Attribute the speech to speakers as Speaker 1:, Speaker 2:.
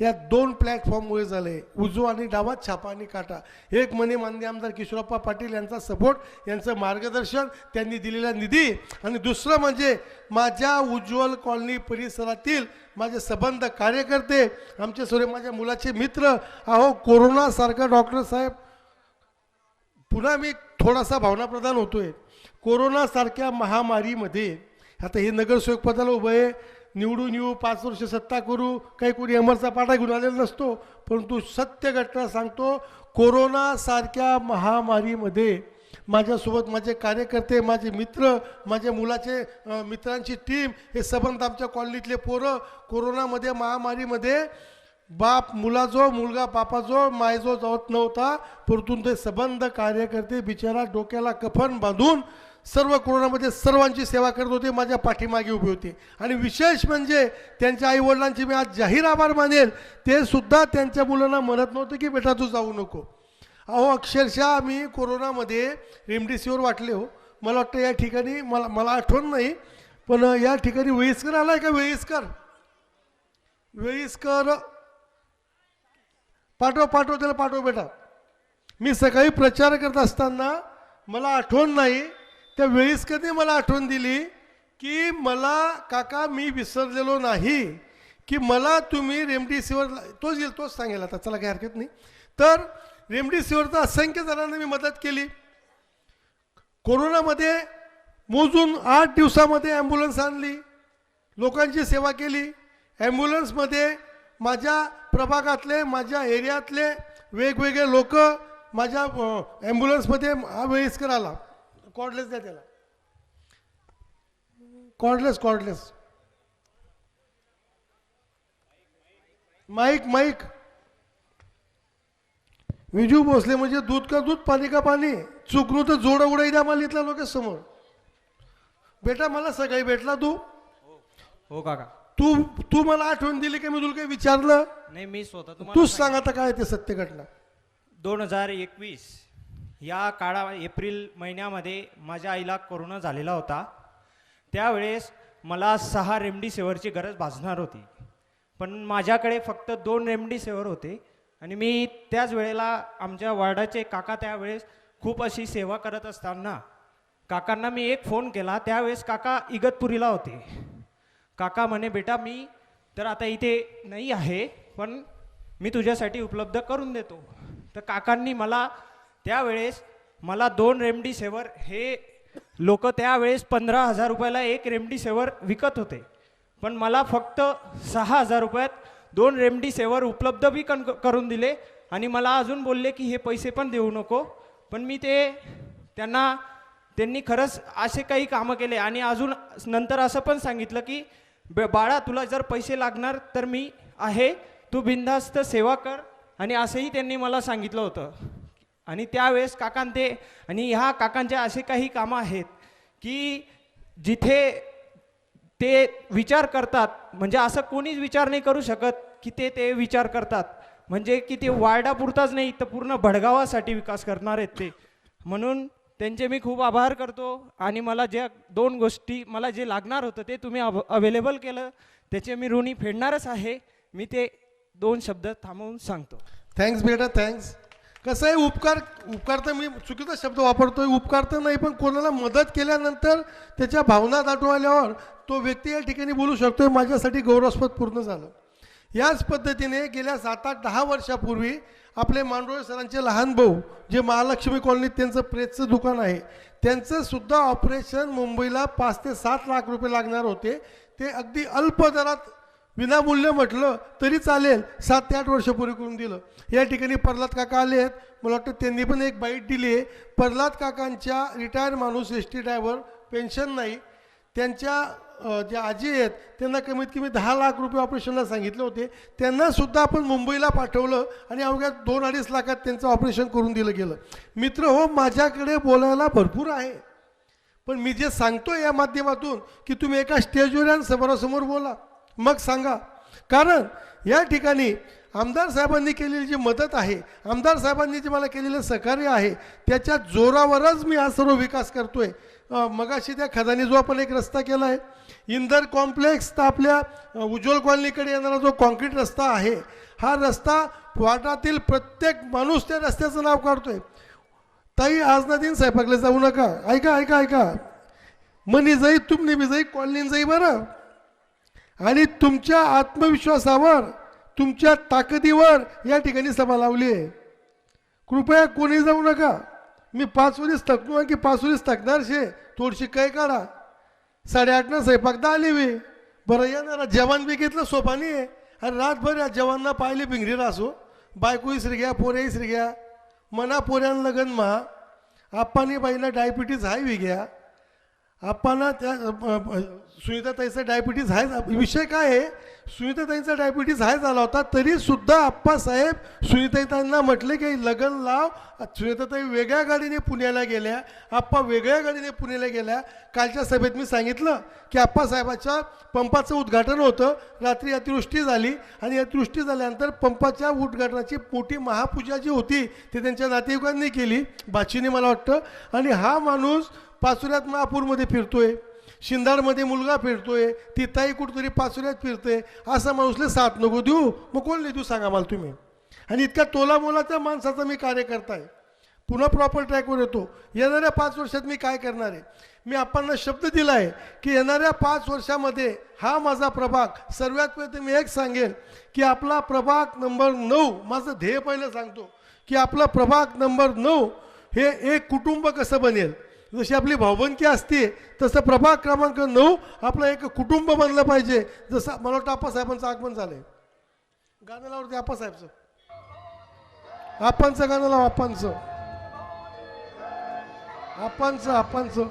Speaker 1: या दोन प्लॅटफॉर्ममुळे झाले उजवा आणि डावा छापा आणि काटा. एक म्हणे मान्य आमदार किशोरप्पा पाटील यांचा सपोर्ट यांचं मार्गदर्शन त्यांनी दिलेला निधी. आणि दुसरं म्हणजे माझ्या उज्ज्वल कॉलनी परिसरातील माझे संबंध कार्यकर्ते आमचे सोरे माझ्या मुलाचे मित्र अहो कोरोनासारखा डॉक्टर साहेब. पुन्हा मी थोडासा भावनाप्रधान होतोय. कोरोनासारख्या महामारीमध्ये आता हे नगरसेवक पदाला उभं आहे निवडून येऊ पाच वर्ष सत्ता करू काही कोणी अमरचा पाठा घेऊन आलेला नसतो. परंतु सत्य घटना सांगतो कोरोनासारख्या महामारीमध्ये माझ्यासोबत माझे कार्यकर्ते माझे मित्र माझ्या मुलाचे मित्रांची टीम हे सबंध आमच्या कॉलनीतले पोरं कोरोनामध्ये महामारीमध्ये बाप मुलाजो मुलगा बापाजो मायजो जात नव्हता. परतून ते संबंध कार्यकर्ते बिचारा डोक्याला कफन बांधून सर्व कोरोनामध्ये सर्वांची सेवा करत होते माझ्या पाठीमागे उभे होते. आणि विशेष म्हणजे त्यांच्या आईवडिलांची मी आज जाहीर आभार मानेल. ते सुद्धा त्यांच्या मुलांना म्हणत नव्हते की बेटा तू जाऊ नको. अहो अक्षरशः मी कोरोनामध्ये रेमडेसिवीर वाटले हो. मला वाटतं या ठिकाणी मला मला आठवण नाही पण या ठिकाणी वयस्कर आला आहे का? वेळीस्कर वेळीस्कर पाठव पाठव त्याला पाठव बेटा. मी सकाळी प्रचार करत असताना मला आठवण नाही त्या वेळीस कधी मला आठवण दिली की मला काका मी विसरलेलो नाही की मला तुम्ही रेमडेसिवीर तोच येईल तोच सांगेल आता चला काही हरकत नाही. तर रेमडेसिवीरचा असंख्य जणांना मी मदत केली. कोरोनामध्ये मोजून आठ दिवसामध्ये ॲम्ब्युलन्स आणली. लोकांची सेवा केली. ॲम्ब्युलन्समध्ये माझ्या प्रभागातले माझ्या एरियातले वेगवेगळे लोक माझ्या ॲम्ब्युलन्समध्ये हा वेळीस्कर आला. कॉर्डलेस द्या त्याला. Cordless cordless mike mike Viju Bhosale म्हणजे दूध का दूध पाणी का पाणी? चुकणू तर जोड उडाई द्या मला इथल्या लोक समोर बेटा मला सगळी भेटला तू?
Speaker 2: हो, हो काका.
Speaker 1: तू तू मला आठवण दिली की मी तुला काही विचारलं?
Speaker 2: नाही मी स्वतः तुम्हाला
Speaker 1: तूच सांग आता काय ते सत्य घटना.
Speaker 2: दोन हजार एकवीस या काळा एप्रिल महिन्यामध्ये माझ्या आईला कोरोना झालेला होता. त्यावेळेस मला सहा रेमडीसिवरची गरज भासणार होती. पण माझ्याकडे फक्त दोन रेमडीसिवर होते आणि मी त्याच वेळेला आमच्या वार्डाचे काका त्यावेळेस खूप अशी सेवा करत असताना काकांना मी एक फोन केला. त्यावेळेस काका इगतपुरीला होते. काका म्हणे बेटा मी तर आता इथे नाही आहे पण मी तुझ्यासाठी उपलब्ध करून देतो. तर काकांनी मला त्यावेळेस मला दोन रेमडी सेवर हे लोक त्यावेळेस पंधरा हजार रुपयाला एक रेमडी सेवर विकत होते. पण मला फक्त सहा हजार रुपयात दोन रेमडी सेवर उपलब्ध बी कन करून दिले आणि मला अजून बोलले की हे पैसे पण देऊ नको. पण मी ते त्यांना त्यांनी खरंच असे काही कामं केले आणि अजून नंतर असं पण सांगितलं की बाळा तुला जर पैसे लागणार तर मी आहे. तू बिनधास्त सेवा कर. आणि असंही त्यांनी मला सांगितलं होतं. आणि त्यावेळेस काकांते आणि ह्या काकांचे असे काही कामं आहेत की जिथे ते विचार करतात म्हणजे असं कोणीच विचार नाही करू शकत की ते ते विचार करतात. म्हणजे की ते वार्डापुरताच नाही तर पूर्ण भडगावासाठी विकास करणार आहेत ते. म्हणून त्यांचे मी खूप आभार करतो. आणि मला ज्या दोन गोष्टी मला जे लागणार होतं ते तुम्ही अव अवेलेबल केलं. त्याचे मी ऋणी फेडणारच आहे. मी ते दोन शब्द थांबवून सांगतो.
Speaker 1: थँक्स बेटा थँक्स कसं आहे उपकार उपकार तर मी चुकीचा शब्द वापरतोय उपकार तर नाही पण कोणाला मदत केल्यानंतर त्याच्या भावना दाटून आल्यावर तो व्यक्ती या ठिकाणी बोलू शकतोय माझ्यासाठी गौरवस्पद पूर्ण झालं. याच पद्धतीने गेल्या सात आठ दहा वर्षापूर्वी आपले मांडोळे सरांचे लहान भाऊ जे महालक्ष्मी कॉलनीत त्यांचं प्रेसचं दुकान आहे त्यांचं सुद्धा ऑपरेशन मुंबईला पाच ते सात लाख रुपये लागणार होते. ते अगदी अल्प दरात विनामूल्य म्हटलं तरी चालेल सात ते आठ वर्षपूर्वी करून दिलं. या ठिकाणी प्रल्हाद काका आले आहेत. मला वाटतं त्यांनी पण एक बाईट दिली आहे. प्रल्हाद काकांच्या रिटायर माणूस एस टी ड्रायव्हर पेन्शन नाही. त्यांच्या जे आजी आहेत त्यांना कमीत कमी दहा लाख रुपये ऑपरेशनला सांगितले होते. त्यांनासुद्धा आपण मुंबईला पाठवलं आणि अवघ्या दोन अडीच लाखात त्यांचं ऑपरेशन करून दिलं गेलं. मित्र हो माझ्याकडे बोलायला भरपूर आहे. पण मी जे सांगतो या माध्यमातून की तुम्ही एका स्टेजवर या समोरासमोर बोला. मग सांगा. कारण या ठिकाणी आमदार साहेबांनी केलेली जी मदत आहे आमदार साहेबांनी जे मला केलेलं सहकार्य आहे त्याच्या जोरावरच मी हा सर्व विकास करतोय. मगाशी त्या खदानी जो आपण एक रस्ता केला आहे इंदर कॉम्प्लेक्स तर आपल्या उज्ज्वल कॉलनीकडे येणारा जो कॉन्क्रीट रस्ता आहे हा रस्ता वाटातील प्रत्येक माणूस त्या रस्त्याचं नाव काढतोय. ताई आज ना दिन साहेबाकडे जाऊ नका. ऐका ऐका ऐका. मनी जाई तुमने बी जाई कॉलनीन जाई बरं. आणि तुमच्या आत्मविश्वासावर तुमच्या ताकदीवर या ठिकाणी सभा लावली आहे. कृपया कोणी जाऊ नका. मी पाच वरीस थकतो की पाच वरीस थकणार शे. थोडीशी काय काढा. साडेआठनं स्वयंपाकदा आली मी. बरं येणार जेवण बी घेतलं सोपानी आहे. आणि रातभर या जवानना पाहिली भिंगरी रासो. बायको इसरी घ्या पोरे इसरी घ्या. मना पोऱ्यान लगन मा. आप्पानी बाईला डायबिटीज हाय बी घ्या. आपणा त्या सुनीताताईचा डायबिटीज आहे विषय काय आहे? सुनीताताईंचा डायबिटीज हाय झाला होता तरीसुद्धा आप्पासाहेब सुनीताताईंना म्हटले की लगन लाव. सुनीताताई वेगळ्या गाडीने पुण्याला गेल्या आप्पा वेगळ्या गाडीने पुण्याला गेल्या. कालच्या सभेत मी सांगितलं की आप्पासाहेबाच्या पंपाचं उद्घाटन होतं रात्री अतिवृष्टी झाली आणि अतिवृष्टी झाल्यानंतर पंपाच्या उद्घाटनाची मोठी महापूजा जी होती ती त्यांच्या नातेवाईकांनी केली बाचीने मला वाटतं. आणि हा माणूस पाचुऱ्यात महापूरमध्ये फिरतोय शिंदाडमध्ये मुलगा फिरतोय ती ताई कुठतरी पाचुऱ्यात फिरते असा माणूसले साथ नको देऊ. मग कोण देऊ सांगा मला तुम्ही? आणि इतका तोला मोलाच्या माणसाचा मी कार्यकर्ता आहे पुन्हा प्रॉपर ट्रॅकवर येतो. येणाऱ्या पाच वर्षात मी काय करणार आहे? मी आपणला शब्द दिला आहे की येणाऱ्या पाच वर्षामध्ये हा माझा प्रभाग सर्वात पहिले मी एक सांगेल की आपला प्रभाग नंबर नऊ माझं ध्येय पहिलं सांगतो की आपला प्रभाग नंबर नऊ हे एक कुटुंब कसं बनेल? जशी आपली भावबंदकी असते तसं प्रभाग क्रमांक नऊ आपलं एक कुटुंब बनलं पाहिजे. जसं मला वाटतं आप्पासाहेबांचं आगमन झालंय. गाणं लावते आप्पासाहेबचं. आपांचं गाणं लाव आपांचं आपांचं आपांचं